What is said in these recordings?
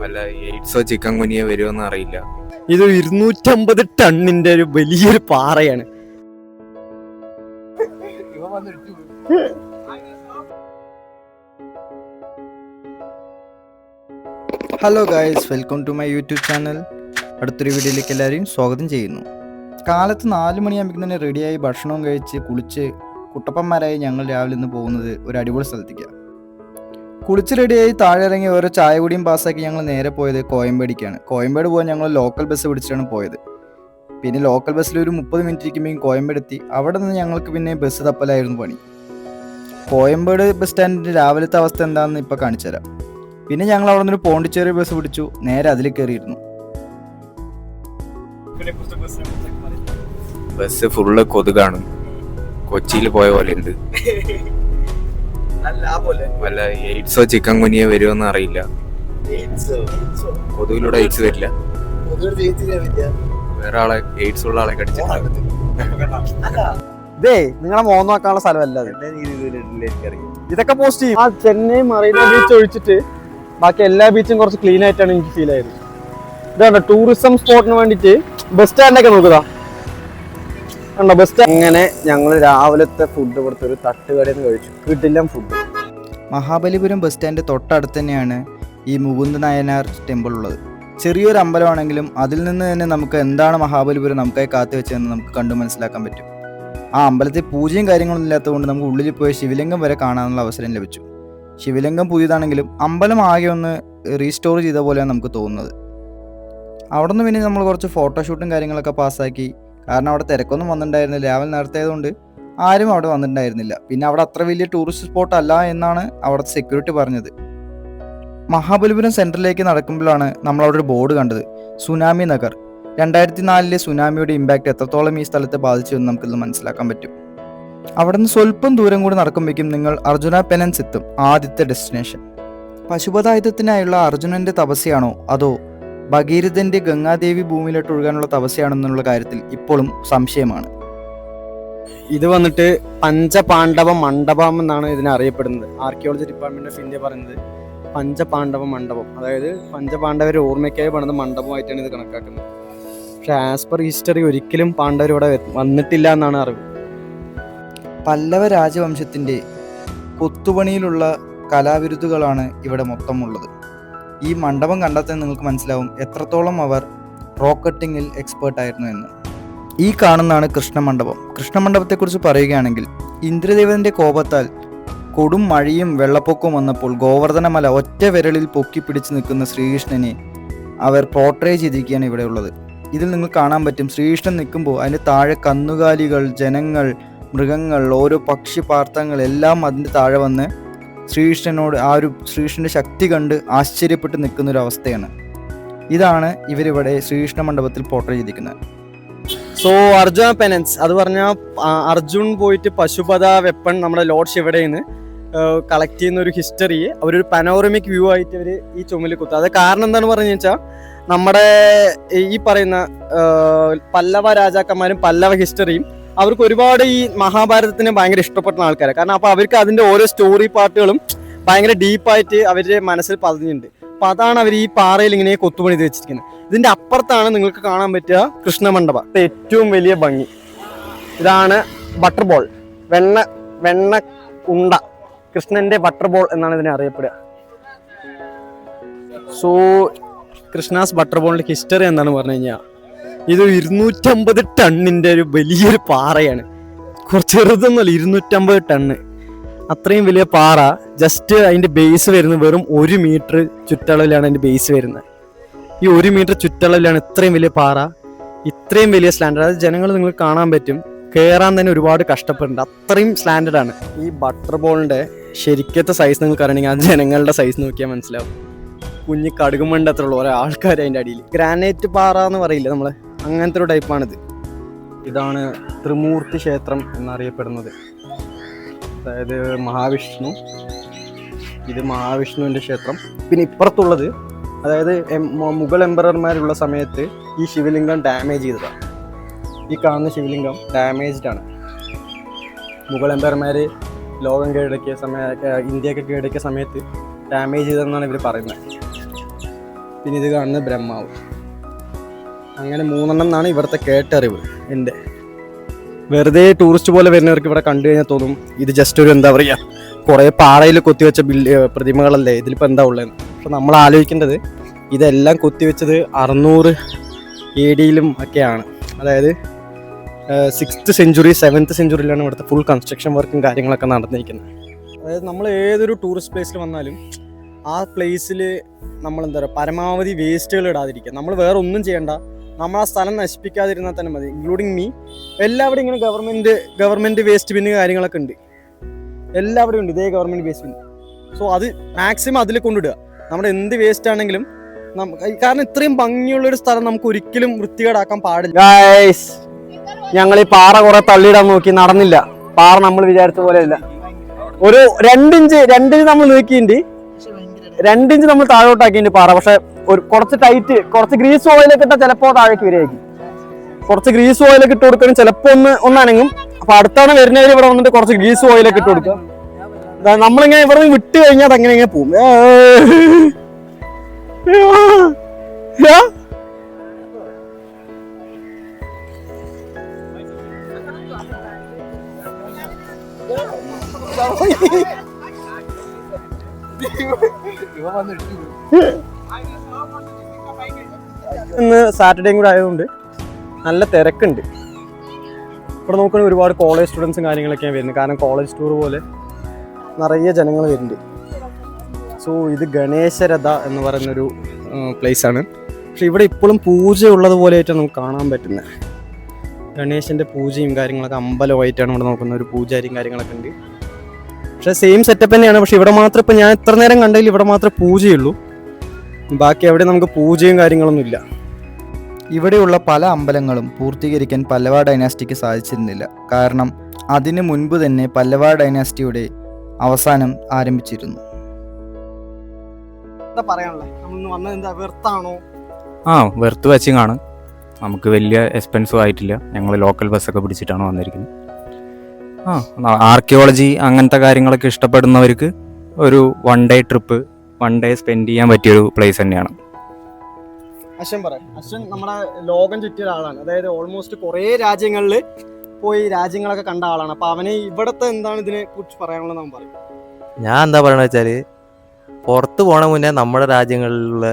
വല്ല എയ്ഡ്സോ ചിക്കൻ കുനിയോ വരുമെന്ന് അറിയില്ല. ഇത് ഇരുന്നൂറ്റമ്പത് ടണ്ണിന്റെ ഒരു വലിയൊരു പാറയാണ്. Hello guys welcome to my YouTube channel അടുത്തൊരു വീഡിയോയിലേക്ക് എല്ലാവരെയും സ്വാഗതം ചെയ്യുന്നു. കാലത്ത് നാല് മണിയാകുമ്പോൾ തന്നെ റെഡിയായി ഭക്ഷണവും കഴിച്ച് കുളിച്ച് കുട്ടപ്പന്മാരായി ഞങ്ങൾ രാവിലെ ഇന്ന് പോകുന്നത് ഒരു അടിപൊളി സ്ഥലത്തേക്കാണ്. കുളിച്ച് റെഡിയായി താഴെ ഇറങ്ങി ഓരോ ചായ കൂടിയും പാസ്സാക്കി ഞങ്ങൾ നേരെ പോയത് കോയമ്പേടിക്കാണ്. കോയമ്പേട് പോകാൻ ഞങ്ങൾ ലോക്കൽ ബസ് പിടിച്ചിട്ടാണ് പോയത്. പിന്നെ ലോക്കൽ ബസ്സിൽ ഒരു മുപ്പത് മിനിറ്റ് ഇരിക്കുമ്പോഴേക്കും കോയമ്പേട് എത്തി. അവിടെ നിന്ന് ഞങ്ങൾക്ക് പിന്നെ ബസ് തപ്പലായിരുന്നു പണി. കോയമ്പേട് ബസ് സ്റ്റാൻഡിന്റെ രാവിലത്തെ അവസ്ഥ എന്താണെന്ന് ഇപ്പോൾ കാണിച്ചു തരാം. പിന്നെ ഞങ്ങൾ അവിടെ നിന്ന് പോണ്ടിച്ചേരി ബസ് പിടിച്ചു. നേരെ അതിൽ കയറിയിരുന്നു. ബസ് ഫുള്ള് കൊതുകാണ്. കൊച്ചിയിൽ പോയ പോലെ ഉണ്ട് വല്ല എയ്ഡ്സോ ചിക്കൻ കുനിയോ വരുമെന്ന് അറിയില്ല. കൊതുകിലൂടെ എയ്ഡ്സ്. വരില്ല. വേറെ ആളെ എയ്ഡ്സ് ഉള്ള ആളെ കടിച്ചിട്ടുണ്ട് ഇതേ നിങ്ങളെ മോൻ നോക്കാനുള്ള സ്ഥലമല്ല. ഇതൊക്കെ പോസ്റ്റ് ചെയ്യും. ആ ചെന്നൈ മറീന ബീച്ച് ഒഴിച്ചിട്ട് ബാക്കി എല്ലാ ബീച്ചും കുറച്ച് ക്ലീൻ ആയിട്ടാണ് എനിക്ക് ഫീൽ ആയത്. ഇതാണ് ടൂറിസം സ്പോട്ടിന് വേണ്ടിയിട്ട് ബസ് സ്റ്റാൻഡൊക്കെ നോക്കുക അങ്ങനെ ഞങ്ങൾ രാവിലത്തെ ഫുഡ് ഇവിടുത്തെ ഒരു തട്ടുകടയിൽ നിന്ന് കഴിച്ചു. കിട്ടില്ല ഫുഡ് മഹാബലിപുരം ബസ് സ്റ്റാൻഡ് തൊട്ടടുത്ത് തന്നെയാണ് ഈ മുകുന്ദ നായനാർ ടെമ്പിൾ ഉള്ളത്. ചെറിയൊരു അമ്പലമാണെങ്കിലും അതിൽ നിന്ന് തന്നെ നമുക്ക് എന്താണ് മഹാബലിപുരം നമുക്കായി കാത്തു വെച്ചതെന്ന് നമുക്ക് കണ്ടു മനസ്സിലാക്കാൻ പറ്റും. ആ അമ്പലത്തിൽ പൂജയും കാര്യങ്ങളൊന്നും ഇല്ലാത്തതുകൊണ്ട് നമുക്ക് ഉള്ളിൽ പോയി ശിവലിംഗം വരെ കാണാനുള്ള അവസരം ലഭിച്ചു. ശിവലിംഗം പുതിയതാണെങ്കിലും അമ്പലം ആകെ ഒന്ന് റീസ്റ്റോർ ചെയ്ത പോലെയാണ് നമുക്ക് തോന്നുന്നത്. അവിടെ നിന്ന് പിന്നെ നമ്മൾ കുറച്ച് ഫോട്ടോഷൂട്ടും കാര്യങ്ങളൊക്കെ പാസ്സാക്കി കാരണം അവിടെ തിരക്കൊന്നും വന്നിട്ടുണ്ടായിരുന്നില്ല. രാവിലെ നേരത്തേതുകൊണ്ട് ആരും അവിടെ വന്നിട്ടുണ്ടായിരുന്നില്ല. പിന്നെ അവിടെ അത്ര വലിയ ടൂറിസ്റ്റ് സ്പോട്ട് അല്ല എന്നാണ് അവിടുത്തെ സെക്യൂരിറ്റി പറഞ്ഞത്. മഹാബലിപുരം സെന്ററിലേക്ക് നടക്കുമ്പോഴാണ് നമ്മൾ അവിടെ ഒരു ബോർഡ് കണ്ടത്. സുനാമി നഗർ. രണ്ടായിരത്തി നാലിലെ സുനാമിയുടെ ഇമ്പാക്റ്റ് എത്രത്തോളം ഈ സ്ഥലത്തെ ബാധിച്ചു എന്ന് നമുക്കിത് മനസ്സിലാക്കാൻ പറ്റും. അവിടെ നിന്ന് സ്വല്പം ദൂരം കൂടി നടക്കുമ്പോഴേക്കും നിങ്ങൾ അർജുന പെനൻസ് എത്തും. ആദ്യത്തെ ഡെസ്റ്റിനേഷൻ പശുപതായുധത്തിനായുള്ള അർജുനന്റെ തപസ്യാണോ അതോ ഭഗീരഥന്റെ ഗംഗാദേവി ഭൂമിയിലോട്ട് ഒഴുകാനുള്ള തപസ്യാണെന്നുള്ള കാര്യത്തിൽ ഇപ്പോഴും സംശയമാണ്. ഇത് വന്നിട്ട് പഞ്ചപാണ്ഡവ മണ്ഡപം എന്നാണ് ഇതിനെ അറിയപ്പെടുന്നത്. ആർക്കിയോളജി ഡിപ്പാർട്ട്മെന്റ് ഓഫ് ഇന്ത്യ പറയുന്നത് പഞ്ചപാണ്ഡവ മണ്ഡപം. അതായത് പഞ്ചപാണ്ഡവരെ ഓർമ്മയ്ക്കായി പണിത മണ്ഡപമായിട്ടാണ് ഇത് കണക്കാക്കുന്നത്. പക്ഷെ ആസ് പെർ ഹിസ്റ്ററി ഒരിക്കലും പാണ്ഡവർ ഇവിടെ വന്നിട്ടില്ല എന്നാണ് അറിവ്. പല്ലവ രാജവംശത്തിന്റെ കൊത്തുപണിയിലുള്ള കലാവിരുതുകളാണ് ഇവിടെ മൊത്തം ഉള്ളത് ഈ മണ്ഡപം കണ്ടെത്താൻ നിങ്ങൾക്ക് മനസ്സിലാവും എത്രത്തോളം അവർ റോക്കറ്റിങ്ങിൽ എക്സ്പേർട്ട് ആയിരുന്നു എന്ന്. ഈ കാണുന്നതാണ് കൃഷ്ണമണ്ഡപം. കൃഷ്ണമണ്ഡപത്തെക്കുറിച്ച് പറയുകയാണെങ്കിൽ ഇന്ദ്രദേവന്റെ കോപത്താൽ കൊടും മഴയും വെള്ളപ്പൊക്കവും വന്നപ്പോൾ ഗോവർദ്ധനമല ഒറ്റ വിരലിൽ പൊക്കി പിടിച്ച് നിൽക്കുന്ന ശ്രീകൃഷ്ണനെ അവർ പോർട്രേ ചെയ്തിരിക്കുകയാണ് ഇവിടെയുള്ളത് ഇതിൽ നിങ്ങൾ കാണാൻ പറ്റും ശ്രീകൃഷ്ണൻ നിൽക്കുമ്പോൾ അതിന്റെ താഴെ കന്നുകാലികൾ ജനങ്ങൾ മൃഗങ്ങൾ ഓരോ പക്ഷി പാർത്ഥങ്ങൾ എല്ലാം അതിന്റെ താഴെ വന്ന് ശ്രീകൃഷ്ണനോട് ആ ഒരു ശ്രീകൃഷ്ണന്റെ ശക്തി കണ്ട് ആശ്ചര്യപ്പെട്ട് നിൽക്കുന്ന ഒരു അവസ്ഥയാണ് ഇതാണ് ഇവരിവിടെ ശ്രീകൃഷ്ണ മണ്ഡപത്തിൽ പോർട്ട്രേ ചെയ്തിരിക്കുന്നത് സോ അർജുന പെനൻസ് അത് പറഞ്ഞാൽ അർജുൻ പോയിട്ട് പശുപത വെപ്പൺ നമ്മുടെ ലോഡ് ശിവടയിൽ നിന്ന് കളക്ട് ചെയ്യുന്ന ഒരു ഹിസ്റ്ററി അവരൊരു പനോറമിക് വ്യൂ ആയിട്ട് അവർ ഈ ചുമൽ കുത്തുക അത് കാരണം എന്താണ് പറഞ്ഞു വെച്ചാൽ നമ്മുടെ ഈ പറയുന്ന പല്ലവ രാജാക്കന്മാരും പല്ലവ ഹിസ്റ്ററിയും അവർക്ക് ഒരുപാട് ഈ മഹാഭാരതത്തിന് ഭയങ്കര ഇഷ്ടപ്പെട്ട ആൾക്കാരാണ് കാരണം അപ്പോൾ അവർക്ക് അതിന്റെ ഓരോ സ്റ്റോറി പാർട്ടുകളും ഭയങ്കര ഡീപ്പായിട്ട് അവരുടെ മനസ്സിൽ പതിഞ്ഞിട്ടുണ്ട്. അപ്പോൾ അതാണ് അവർ ഈ പാറയിൽ ഇങ്ങനെ കൊത്തുപണി വെച്ചിരിക്കുന്നത്. ഇതിന്റെ അപ്പുറത്താണ് നിങ്ങൾക്ക് കാണാൻ പറ്റുക കൃഷ്ണമണ്ഡപം. ഏറ്റവും വലിയ ഭംഗി. ഇതാണ് ബട്ടർ ബോൾ വെണ്ണ വെണ്ണ ഉണ്ട. കൃഷ്ണന്റെ ബട്ടർ ബോൾ എന്നാണ് ഇതിനെ അറിയപ്പെടുക. സോ കൃഷ്ണാസ് ബട്ടർ ബോളിന്റെ ഹിസ്റ്ററി എന്താണെന്ന് പറഞ്ഞു കഴിഞ്ഞാൽ ഇത് ഇരുന്നൂറ്റമ്പത് ടണ്ണിന്റെ ഒരു വലിയൊരു പാറയാണ്. കുറച്ച് ചെറുതൊന്നുമല്ല ഇരുന്നൂറ്റമ്പത് ടണ്ണ്. അത്രയും വലിയ പാറ ജസ്റ്റ് അതിന്റെ ബേസ് വരുന്നത് വെറും ഒരു മീറ്റർ ചുറ്റളവിലാണ് അതിന്റെ ബേസ് വരുന്നത്. ഈ ഒരു മീറ്റർ ചുറ്റളവിലാണ് ഇത്രയും വലിയ പാറ ഇത്രയും വലിയ സ്ലാൻഡേർഡ് അതായത് ജനങ്ങൾ നിങ്ങൾ കാണാൻ പറ്റും. കയറാൻ തന്നെ ഒരുപാട് കഷ്ടപ്പെടുന്നുണ്ട് അത്രയും സ്ലാൻഡേർഡ് ആണ്. ഈ ബട്ടർ ബോളിന്റെ ശരിക്കത്തെ സൈസ് നിങ്ങൾക്ക് അറിയണമെങ്കിൽ ആ ജനങ്ങളുടെ സൈസ് നോക്കിയാൽ മനസ്സിലാവും. കുഞ്ഞ് കടുകുമണ്ട അത്ര ഉള്ളൂ ഓരോ ആൾക്കാർ അതിന്റെ അടിയിൽ. ഗ്രാനൈറ്റ് പാറ എന്ന് പറയില്ല നമ്മൾ അങ്ങനത്തെ ഒരു ടൈപ്പാണിത് ഇതാണ് ത്രിമൂർത്തി ക്ഷേത്രം എന്നറിയപ്പെടുന്നത്. അതായത് മഹാവിഷ്ണു. ഇത് മഹാവിഷ്ണുവിന്റെ ക്ഷേത്രം. പിന്നെ ഇപ്പുറത്തുള്ളത് അതായത് മുഗൾ എംബറർമാരുള്ള സമയത്ത് ഈ ശിവലിംഗം ഡാമേജ് ചെയ്തതാണ് ഈ കാണുന്ന ശിവലിംഗം ഡാമേജ്ഡ് ആണ്. മുഗൾ എംബറർമാർ ലോകം കീഴടക്കിയ സമയ ഇന്ത്യയൊക്കെ കീഴടക്കിയ സമയത്ത് ഡാമേജ് ചെയ്തതെന്നാണ് ഇവർ പറയുന്നത്. പിന്നെ ഇത് കാണുന്നത് ബ്രഹ്മാവ്. അങ്ങനെ മൂന്നെണ്ണം എന്നാണ് ഇവിടുത്തെ കേട്ടറിവ്. എന്റെ വെറുതെ ടൂറിസ്റ്റ് പോലെ വരുന്നവർക്ക് ഇവിടെ കണ്ടു കഴിഞ്ഞാൽ തോന്നും ഇത് ജസ്റ്റ് ഒരു എന്താ പറയുക കുറേ പാറയിൽ കൊത്തിവെച്ച ബില്ല് പ്രതിമകളല്ലേ ഇതിലിപ്പോൾ എന്താ ഉള്ളതെന്ന്. പക്ഷെ നമ്മൾ ആലോചിക്കേണ്ടത് ഇതെല്ലാം കൊത്തിവെച്ചത് അറുന്നൂറ് എ ഡിയിലും ഒക്കെയാണ്. അതായത് സിക്സ്ത് സെഞ്ചുറി സെവൻത്ത് സെഞ്ചുറിയിലാണ് ഇവിടുത്തെ ഫുൾ കൺസ്ട്രക്ഷൻ വർക്കും കാര്യങ്ങളൊക്കെ നടന്നിരിക്കുന്നത്. അതായത് നമ്മൾ ഏതൊരു ടൂറിസ്റ്റ് പ്ലേസിൽ വന്നാലും ആ പ്ലേസിൽ നമ്മൾ എന്താ പറയുക പരമാവധി വേസ്റ്റുകൾ ഇടാതിരിക്കുക. നമ്മൾ വേറെ ഒന്നും ചെയ്യണ്ട. നമ്മൾ ആ സ്ഥലം നശിപ്പിക്കാതിരുന്നാൽ തന്നെ മതി ഇൻക്ലൂഡിങ് മീ എല്ലാവരും ഇങ്ങനെ ഗവൺമെന്റ് ഗവൺമെന്റ് വേസ്റ്റ് ബിന്ന് കാര്യങ്ങളൊക്കെ ഉണ്ട്. എല്ലാവരും ഉണ്ട് ഇതേ ഗവൺമെന്റ് വേസ്റ്റ് ബിന്ന് സോ അത് മാക്സിമം അതിൽ കൊണ്ടിടുക നമ്മുടെ എന്ത് വേസ്റ്റ് ആണെങ്കിലും കാരണം ഇത്രയും ഭംഗിയുള്ള ഒരു സ്ഥലം നമുക്ക് ഒരിക്കലും വൃത്തികേടാക്കാൻ പാടില്ല. ഞങ്ങൾ ഈ പാറ കുറെ തള്ളിയിടാൻ നോക്കി നടന്നില്ല. പാറ നമ്മൾ വിചാരിച്ച പോലെ അല്ല. ഒരു രണ്ടിഞ്ച് രണ്ടിഞ്ച് നമ്മൾ നീക്കിയിട്ടുണ്ട്. രണ്ടിഞ്ച് നമ്മൾ താഴോട്ടാക്കിയിട്ടുണ്ട് പാറ പക്ഷെ ഒരു കുറച്ച് ടൈറ്റ് കുറച്ച് ഗ്രീസ് ഓയിലൊക്കെ ഇട്ടാൽ ചിലപ്പോൾ താഴേക്ക് വരികയായിരിക്കും. കുറച്ച് ഗ്രീസ് ഓയിലൊക്കെ ഇട്ട് കൊടുക്കുകയും ചിലപ്പോൾ ഒന്ന് ഒന്നനങ്ങും. അപ്പൊ അടുത്താണ് വരുന്നവർ ഇവിടെ വന്നിട്ട് കുറച്ച് ഗ്രീസ് ഓയിലൊക്കെ ഇട്ട് കൊടുക്കുക. നമ്മളിങ്ങനെ ഇവിടെ നിന്ന് വിട്ട് കഴിഞ്ഞാൽ അതങ്ങനെ ഇങ്ങനെ പോകും സാറ്റർഡേയും കൂടെ ആയതുകൊണ്ട് നല്ല തിരക്കുണ്ട്. ഇവിടെ നോക്കുകയാണെങ്കിൽ ഒരുപാട് കോളേജ് സ്റ്റുഡൻസും കാര്യങ്ങളൊക്കെയാണ് വരുന്നത്. കാരണം കോളേജ് ടൂർ പോലെ നിറയെ ജനങ്ങൾ വരുന്നുണ്ട്. സോ ഇത് ഗണേശരഥ എന്ന് പറയുന്നൊരു ആണ്. പക്ഷെ ഇവിടെ ഇപ്പോഴും പൂജ ഉള്ളതുപോലെയായിട്ടാണ് നമുക്ക് കാണാൻ പറ്റുന്നത്. ഗണേശന്റെ പൂജയും കാര്യങ്ങളൊക്കെ അമ്പലമായിട്ടാണ് ഇവിടെ നോക്കുന്ന ഒരു പൂജാരിയും കാര്യങ്ങളൊക്കെ ഉണ്ട്. പക്ഷെ സെയിം സെറ്റപ്പ് തന്നെയാണ്. പക്ഷെ ഇവിടെ മാത്രം ഇപ്പം ഞാൻ ഇത്ര നേരം കണ്ടതിൽ ഇവിടെ മാത്രമേ പൂജയുള്ളൂ. ബാക്കി അവിടെ നമുക്ക് പൂജയും കാര്യങ്ങളൊന്നും ഇല്ല ഇവിടെയുള്ള പല അമ്പലങ്ങളും പൂർത്തീകരിക്കാൻ പല്ലവ ഡൈനാസ്റ്റിക്ക് സാധിച്ചിരുന്നില്ല. കാരണം അതിനു മുൻപ് തന്നെ പല്ലവ ഡൈനാസ്റ്റിയുടെ അവസാനം ആരംഭിച്ചിരുന്നു. എന്താ പറയാനുള്ളത്? വന്നത് എന്താ? വെറുത്താണോ ആ വെറുത്ത് വെച്ചിങ്ങാണ്. നമുക്ക് വലിയ എക്സ്പെൻസീവ് ആയിട്ടില്ല. ഞങ്ങൾ ലോക്കൽ ബസ്സൊക്കെ പിടിച്ചിട്ടാണ് വന്നിരിക്കുന്നത്. ആ ആർക്കിയോളജി അങ്ങനത്തെ കാര്യങ്ങളൊക്കെ ഇഷ്ടപ്പെടുന്നവർക്ക് ഒരു one day trip one day spend ചെയ്യാൻ പറ്റിയൊരു പ്ലേസ് തന്നെയാണ്. അശ്വൻ പറയാം അശ്വൻ നമ്മുടെ ലോകം ചുറ്റിയ ആളാണ് അതായത് ഓൾമോസ്റ്റ് കുറേ രാജ്യങ്ങളിൽ പോയി രാജ്യങ്ങളൊക്കെ കണ്ട ആളാണ്. അപ്പൊ അവന് ഇവിടത്തെ എന്താണ് ഇതിനെ കുറിച്ച് പറയാനുള്ളത് നമ്മൾ പറയും. ഞാൻ എന്താ പറയണ വെച്ചാൽ പുറത്ത് പോണ മുന്നേ നമ്മുടെ രാജ്യങ്ങളിലുള്ള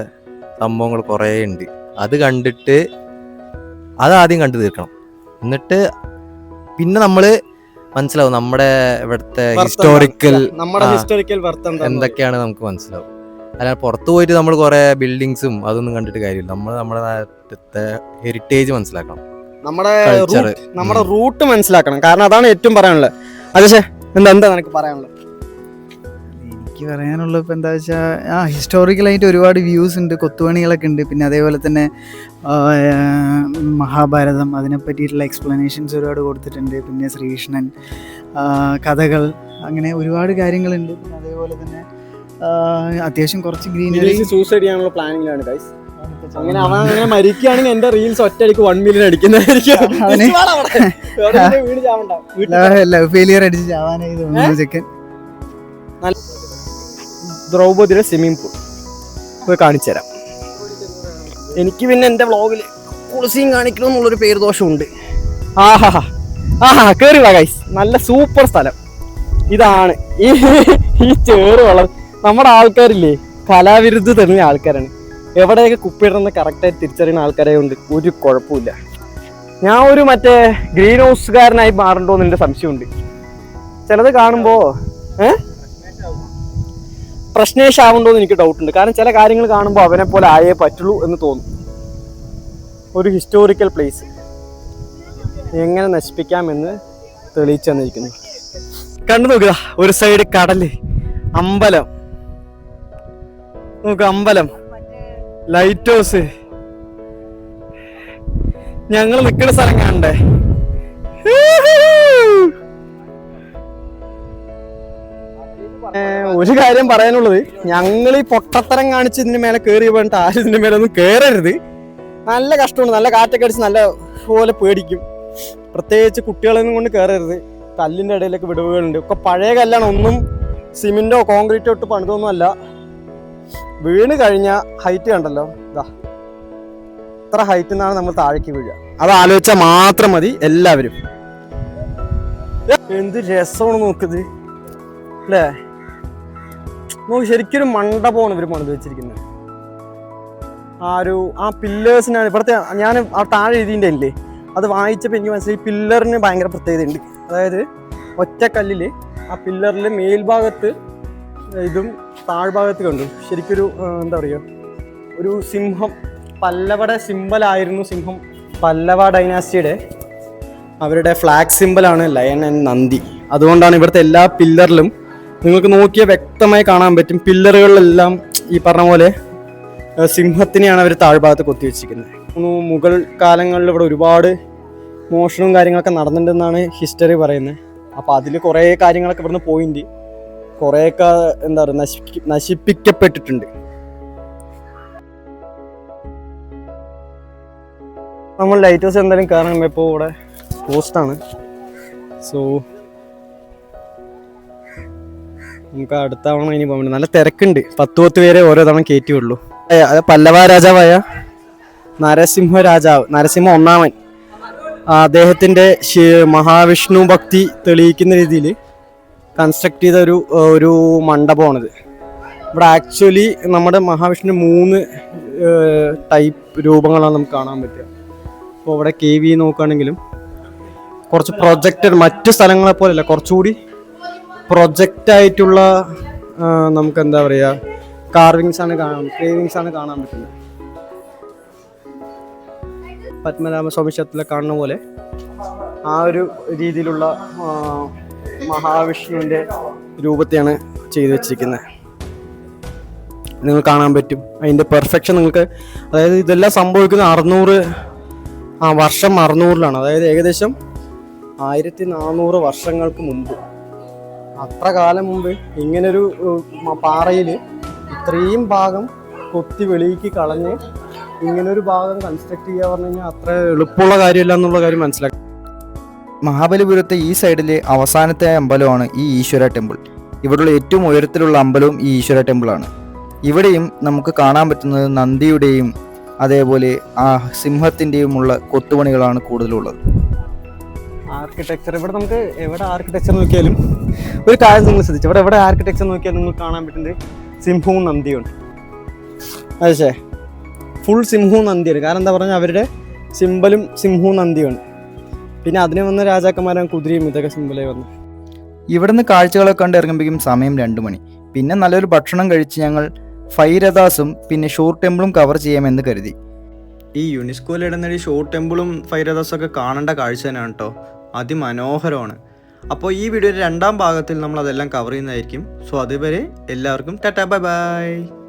സംഭവങ്ങൾ കുറേ ഉണ്ട്. അത് കണ്ടിട്ട് അത് ആദ്യം കണ്ടു തീർക്കണം. എന്നിട്ട് പിന്നെ നമ്മൾ മനസ്സിലാവും നമ്മുടെ ഇവിടുത്തെ ഹിസ്റ്റോറിക്കൽ എന്തൊക്കെയാണ് നമുക്ക് മനസ്സിലാവും. അല്ലാതെ പുറത്ത് പോയിട്ട് നമ്മൾ കുറേ ബിൽഡിങ്സും അതൊന്നും കണ്ടിട്ട് കാര്യമില്ല. നമ്മൾ നമ്മുടെ നാട്ടിലത്തെ ഹെറിറ്റേജ് മനസ്സിലാക്കണം. നമ്മുടെ നമ്മുടെ റൂട്ട് മനസ്സിലാക്കണം. കാരണം അതാണ് ഏറ്റവും പറയാനുള്ളത്. അതെ എന്താ എന്താ നിനക്ക് പറയാനുള്ളത്? എനിക്ക് പറയാനുള്ളത് ഇപ്പം എന്താ വെച്ചാൽ ആ ഹിസ്റ്റോറിക്കലായിട്ട് ഒരുപാട് വ്യൂസ് ഉണ്ട് കൊത്തുപണികളൊക്കെ ഉണ്ട്. പിന്നെ അതേപോലെ തന്നെ മഹാഭാരതം അതിനെ പറ്റിയിട്ടുള്ള എക്സ്പ്ലനേഷൻസ് ഒരുപാട് കൊടുത്തിട്ടുണ്ട്. പിന്നെ ശ്രീകൃഷ്ണൻ കഥകൾ അങ്ങനെ ഒരുപാട് കാര്യങ്ങളുണ്ട്. പിന്നെ അതേപോലെ തന്നെ അത്യാവശ്യം കുറച്ച് ഗ്രീനറി. സൂസൈഡ് ചെയ്യാനുള്ള പ്ലാനിങ്ങിലാണ് ഗൈസ് അങ്ങനെ അവൻ അങ്ങനെ മരിക്കുകയാണെങ്കിൽ എന്റെ റീൽസ് ഒറ്റയടിക്ക് വൺ മില്യൺ അടിക്കുന്നതായിരിക്കും. ഫെയിലിയർ അടിച്ച് ചാവാനായി ചെക്കൻ ദ്രൗപദിയുടെ സ്വിമ്മിംഗ് പൂൾ പോയി കാണിച്ചു തരാം. എനിക്ക് പിന്നെ എന്റെ വ്ളോഗിൽ കുളിസിയും കാണിക്കണം എന്നുള്ളൊരു പേര് ദോഷമുണ്ട് ആഹാ. ആഹാ കേറി വാ ഗൈസ് നല്ല സൂപ്പർ സ്ഥലം. ഇതാണ്. ഈ ഈ ചേറ് വളർ നമ്മുടെ ആൾക്കാരില്ലേ കലാവിരുദ്ധ തെളിഞ്ഞ ആൾക്കാരാണ്. എവിടെയൊക്കെ കുപ്പിയിടുന്ന കറക്റ്റായിട്ട് തിരിച്ചറിയുന്ന ആൾക്കാരെ കൊണ്ട് ഒരു കുഴപ്പമില്ല ഞാൻ ഒരു മറ്റേ ഗ്രീൻ ഹൗസുകാരനായി മാറണ്ടോ എന്നെ സംശയമുണ്ട്. ചിലത് കാണുമ്പോൾ ഏഹ് പ്രശ്നേഷ് ആവുണ്ടോ എന്ന് എനിക്ക് ഡൗട്ട് ഉണ്ട്. കാരണം ചില കാര്യങ്ങൾ കാണുമ്പോൾ അവനെ പോലെ ആയേ പറ്റുള്ളൂ എന്ന് തോന്നും. ഒരു ഹിസ്റ്റോറിക്കൽ പ്ലേസ് എങ്ങനെ നശിപ്പിക്കാമെന്ന് തെളിയിച്ചു തന്നിരിക്കുന്നു. കണ്ടു നോക്കുക ഒരു സൈഡ് കടൽ അമ്പലം. നോക്കുക അമ്പലം. ലൈറ്റ് ഹൗസ് ഞങ്ങൾ നിൽക്കുന്ന സ്ഥലം കാണണ്ടേ? ഒരു കാര്യം പറയാനുള്ളത്. ഞങ്ങൾ ഈ പൊട്ടത്തരം കാണിച്ച് ഇതിന്റെ മേലെ കയറി പോയിട്ട് ആരും ഇതിന്റെ മേലെ ഒന്നും കയറരുത് നല്ല കഷ്ടമാണ്. നല്ല കാറ്റൊക്കെ അടിച്ച് നല്ല പോലെ പേടിക്കും. പ്രത്യേകിച്ച് കുട്ടികളൊന്നും കൊണ്ട് കയറരുത് കല്ലിന്റെ ഇടയിലൊക്കെ വിടവുകളുണ്ട്. ഒക്കെ പഴയ കല്ലാണ്. ഒന്നും സിമെന്റോ കോൺക്രീറ്റോ ഇട്ട് പണിതൊന്നും അല്ല. വീണ് കഴിഞ്ഞ ഹൈറ്റ് കണ്ടല്ലോ. ഇതാ ഇത്ര ഹൈറ്റിൽ നിന്നാണ് നമ്മൾ താഴേക്ക് വീഴുക. അത് ആലോചിച്ചാൽ മാത്രം മതി എല്ലാവരും. എന്ത് രസമാണ് നോക്കുന്നത് അല്ലേ? നോക്ക് ശരിക്കൊരു മണ്ഡപമാണ് ഇവർ പണിത് വെച്ചിരിക്കുന്നത്. ആ ഒരു ആ പില്ലേഴ്സിനാണ് ഇവിടുത്തെ ഞാൻ ആ താഴെ എഴുതിന്റെ അത് വായിച്ചപ്പോൾ എനിക്ക് മനസ്സിലായി. പില്ലറിന് ഭയങ്കര പ്രത്യേകതയുണ്ട്. അതായത് ഒറ്റക്കല്ലിൽ ആ പില്ലറിൽ മേൽഭാഗത്ത് ഇതും താഴ്ഭാഗത്ത് കണ്ടു. ശരിക്കൊരു എന്താ പറയുക ഒരു സിംഹം പല്ലവടെ സിംബലായിരുന്നു സിംഹം പല്ലവ ഡൈനാസ്റ്റിയുടെ അവരുടെ ഫ്ലാഗ് സിമ്പലാണ് ലയൺ ആൻഡ് നന്ദി. അതുകൊണ്ടാണ് ഇവിടുത്തെ എല്ലാ പില്ലറിലും നിങ്ങൾക്ക് നോക്കിയാൽ വ്യക്തമായി കാണാൻ പറ്റും പില്ലറുകളിലെല്ലാം ഈ പറഞ്ഞ പോലെ സിംഹത്തിനെയാണ് അവർ താഴ്ഭാഗത്ത് കൊത്തിവെച്ചിരിക്കുന്നത്. വെച്ചിരിക്കുന്നത് മുഗൾ കാലങ്ങളിൽ ഇവിടെ ഒരുപാട് മോഷണവും കാര്യങ്ങളൊക്കെ നടന്നിട്ടുണ്ടെന്നാണ് ഹിസ്റ്ററി പറയുന്നത്. അപ്പോൾ അതിൽ കുറേ കാര്യങ്ങളൊക്കെ ഇവിടുന്ന് പോയിന്റ്. കുറേയൊക്കെ എന്താ പറയുക നശിപ്പി നശിപ്പിക്കപ്പെട്ടിട്ടുണ്ട്. നമ്മൾ ലൈറ്റ് ഹൗസ് എന്തായാലും കാരണം ഇപ്പോൾ ഇവിടെ പോസ്റ്റാണ് സോ നമുക്ക് അടുത്ത തവണ ഇനി പോകാൻ നല്ല തിരക്കുണ്ട്. പത്ത് പത്ത് പേരെ ഓരോ തവണ കയറ്റിയുള്ളൂ അത് പല്ലവ രാജാവായ നരസിംഹ രാജാവ് നരസിംഹ ഒന്നാമൻ. അദ്ദേഹത്തിന്റെ മഹാവിഷ്ണു ഭക്തി തെളിയിക്കുന്ന രീതിയിൽ കൺസ്ട്രക്ട് ചെയ്ത ഒരു ഒരു മണ്ഡപമാണിത്. ഇവിടെ ആക്ച്വലി നമ്മുടെ മഹാവിഷ്ണു മൂന്ന് ടൈപ്പ് രൂപങ്ങളാണ് നമുക്ക് കാണാൻ പറ്റുക. അപ്പോൾ ഇവിടെ കെ വി നോക്കുകയാണെങ്കിലും കുറച്ച് പ്രൊജക്റ്റഡ് മറ്റ് സ്ഥലങ്ങളെ പോലെയല്ല കുറച്ചുകൂടി പ്രൊജക്റ്റായിട്ടുള്ള നമുക്ക് എന്താ പറയുക കാർവിങ്സ് ആണ് കാണാൻ ക്രേവിങ്സ് ആണ് കാണാൻ പറ്റുന്നത്. പത്മനാഭസ്വാമി ക്ഷേത്രത്തിലെ കാണുന്ന പോലെ ആ ഒരു രീതിയിലുള്ള മഹാവിഷ്ണുവിന്റെ രൂപത്തെയാണ് ചെയ്തു വെച്ചിരിക്കുന്നത്. നിങ്ങൾ കാണാൻ പറ്റും. അതിന്റെ പെർഫെക്ഷൻ നിങ്ങൾക്ക് അതായത് ഇതെല്ലാം സംഭവിക്കുന്നത് അറുന്നൂറ് ആ വർഷം അറുന്നൂറിലാണ്. അതായത് ഏകദേശം ആയിരത്തി നാനൂറ് വർഷങ്ങൾക്ക് മുമ്പ്. അത്ര കാലം മുമ്പ് ഇങ്ങനൊരു പാറയിൽ ഇത്രയും ഭാഗം കൊത്തി വെളിയിക്ക് കളഞ്ഞ് ഇങ്ങനൊരു ഭാഗം കൺസ്ട്രക്ട് ചെയ്യുക പറഞ്ഞു കഴിഞ്ഞാൽ അത്ര എളുപ്പമുള്ള കാര്യമില്ല എന്നുള്ള കാര്യം മനസ്സിലാക്കി. മഹാബലിപുരത്തെ ഈ സൈഡിലെ അവസാനത്തെ അമ്പലമാണ് ഈ ഈശ്വര ടെമ്പിൾ. ഇവിടെയുള്ള ഏറ്റവും ഉയരത്തിലുള്ള അമ്പലവും ഈ ഈശ്വര ടെമ്പിളാണ്. ഇവിടെയും നമുക്ക് കാണാൻ പറ്റുന്നത് നന്ദിയുടെയും അതേപോലെ ആ സിംഹത്തിന്റെയുമുള്ള കൊത്തുപണികളാണ് കൂടുതലുള്ളത്. ആർക്കിടെക്ചർ ഇവിടെ നമുക്ക് എവിടെ ആർക്കിടെക്ചർ നോക്കിയാലും ഒരു കാര്യം നിങ്ങൾ ശ്രദ്ധിച്ചു? ഇവിടെ എവിടെ ആർക്കിടെക്ചർ നോക്കിയാൽ നിങ്ങൾ കാണാൻ പറ്റുന്നത് സിംഹവും നന്ദിയുണ്ട് അതെ ഫുൾ സിംഹവും നന്ദിയാണ്. കാരണം എന്താ പറഞ്ഞാൽ അവരുടെ സിംബലും സിംഹവും നന്ദിയാണ് പിന്നെ അതിന് വന്ന രാജാക്കന്മാരാണ് കുതിരയും ഇതൊക്കെ സിമ്പിളായി വന്നു ഇവിടുന്ന് കാഴ്ചകളൊക്കെ കണ്ട് ഇറങ്ങുമ്പോഴേക്കും സമയം രണ്ടു മണി. പിന്നെ നല്ലൊരു ഭക്ഷണം കഴിച്ച് ഞങ്ങൾ ഫൈരദാസും പിന്നെ ഷോർ ടെമ്പിളും കവർ ചെയ്യാമെന്ന് കരുതി. ഈ യുനെസ്കോയിൽ ഇടുന്ന ഈ ഷോർ ടെമ്പിളും ഫൈരദാസും ഒക്കെ കാണേണ്ട കാഴ്ച തന്നെയാണ് കേട്ടോ. അതിമനോഹരമാണ്. അപ്പോൾ ഈ വീഡിയോയുടെ രണ്ടാം ഭാഗത്തിൽ നമ്മൾ അതെല്ലാം കവർ ചെയ്യുന്നതായിരിക്കും. സോ അതുവരെ എല്ലാവർക്കും ടാറ്റാ ബൈ ബൈ.